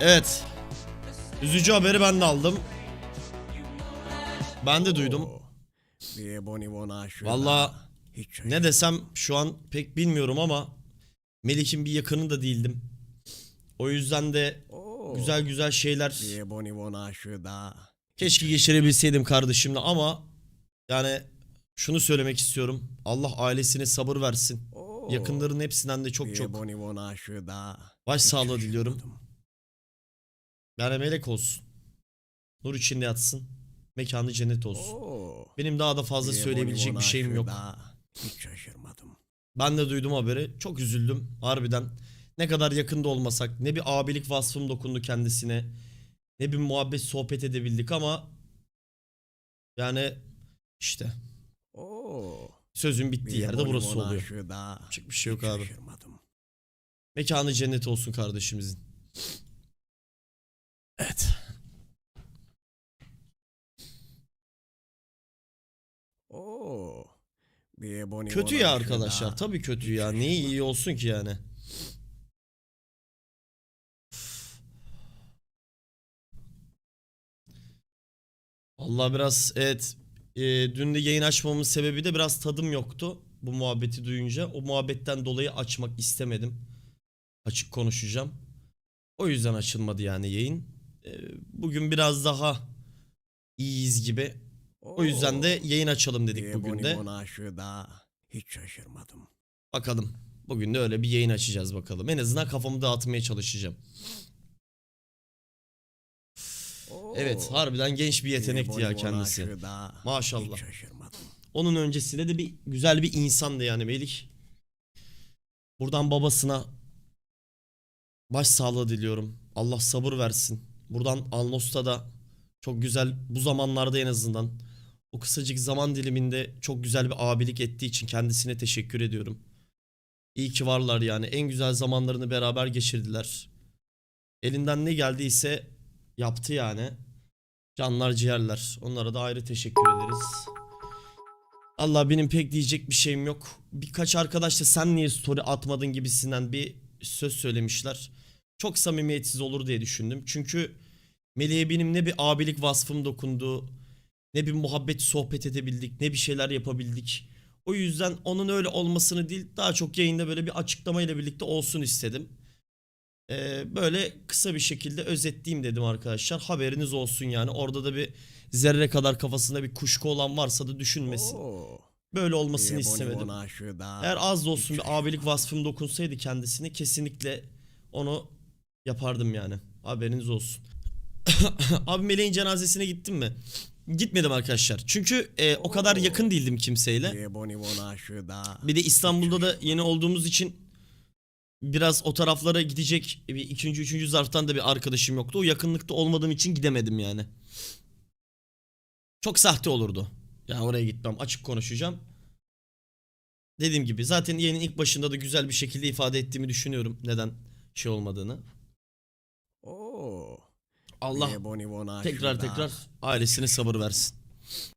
Evet. Üzücü haberi ben de aldım. Ben de duydum. Valla ne desem şu an pek bilmiyorum ama Melik'in bir yakını da değildim. O yüzden de güzel güzel şeyler keşke geçirebilseydim kardeşimle ama yani şunu söylemek istiyorum. Allah ailesine sabır versin. Yakınların hepsinden de çok çok baş sağlığı diliyorum. Yani melek olsun. Nur içinde yatsın. Mekanı cennet olsun. Benim daha da fazla söyleyebilecek bir şeyim yok. Hiç şaşırmadım. Ben de duydum haberi. Çok üzüldüm harbiden. Ne kadar yakında olmasak ne bir abilik vasfım dokundu kendisine. Ne bir muhabbet sohbet edebildik ama yani işte Oo. sözün bittiği yerde burası oluyor. Yapacak bir şey yok abi. Mekanı cennet olsun kardeşimizin. Evet. Oo. Bir boni Kötü ya aşığıda arkadaşlar. Tabii kötü ya. Neyi iyi şaşırmadım. olsun ki yani. Allah biraz evet e, dün de yayın açmamın sebebi de biraz tadım yoktu bu muhabbeti duyunca. O muhabbetten dolayı açmak istemedim. Açık konuşacağım. O yüzden açılmadı yani yayın. E, bugün biraz daha iyiyiz gibi. O yüzden de yayın açalım dedik Bir bugün de. hiç şaşırmadım. Bakalım. Bugün de öyle bir yayın açacağız bakalım. En azından kafamı dağıtmaya çalışacağım. Evet harbiden genç bir yetenekti ya kendisi. Maşallah. Onun öncesinde de bir güzel bir insandı yani Melik. Buradan babasına baş sağlığı diliyorum. Allah sabır versin. Buradan Alnos'ta da çok güzel bu zamanlarda en azından o kısacık zaman diliminde çok güzel bir abilik ettiği için kendisine teşekkür ediyorum. İyi ki varlar yani. En güzel zamanlarını beraber geçirdiler. Elinden ne geldiyse yaptı yani. Canlar ciğerler. Onlara da ayrı teşekkür ederiz. Allah benim pek diyecek bir şeyim yok. Birkaç arkadaş da sen niye story atmadın gibisinden bir söz söylemişler. Çok samimiyetsiz olur diye düşündüm. Çünkü Melih'e benim ne bir abilik vasfım dokundu. Ne bir muhabbet sohbet edebildik. Ne bir şeyler yapabildik. O yüzden onun öyle olmasını değil daha çok yayında böyle bir açıklama ile birlikte olsun istedim. Ee, böyle kısa bir şekilde özetleyeyim dedim arkadaşlar. Haberiniz olsun yani. Orada da bir zerre kadar kafasında bir kuşku olan varsa da düşünmesin. Oo. Böyle olmasını istemedim. Eğer az da olsun bir abilik vasfım dokunsaydı kendisine kesinlikle onu yapardım yani. Haberiniz olsun. Abi Meleğin cenazesine gittim mi? Gitmedim arkadaşlar. Çünkü e, o kadar yakın değildim kimseyle. Bir de İstanbul'da da yeni olduğumuz için biraz o taraflara gidecek bir ikinci üçüncü zarftan da bir arkadaşım yoktu. O yakınlıkta olmadığım için gidemedim yani. Çok sahte olurdu. Ya oraya gitmem açık konuşacağım. Dediğim gibi zaten yayının ilk başında da güzel bir şekilde ifade ettiğimi düşünüyorum. Neden şey olmadığını. Allah tekrar tekrar ailesine sabır versin.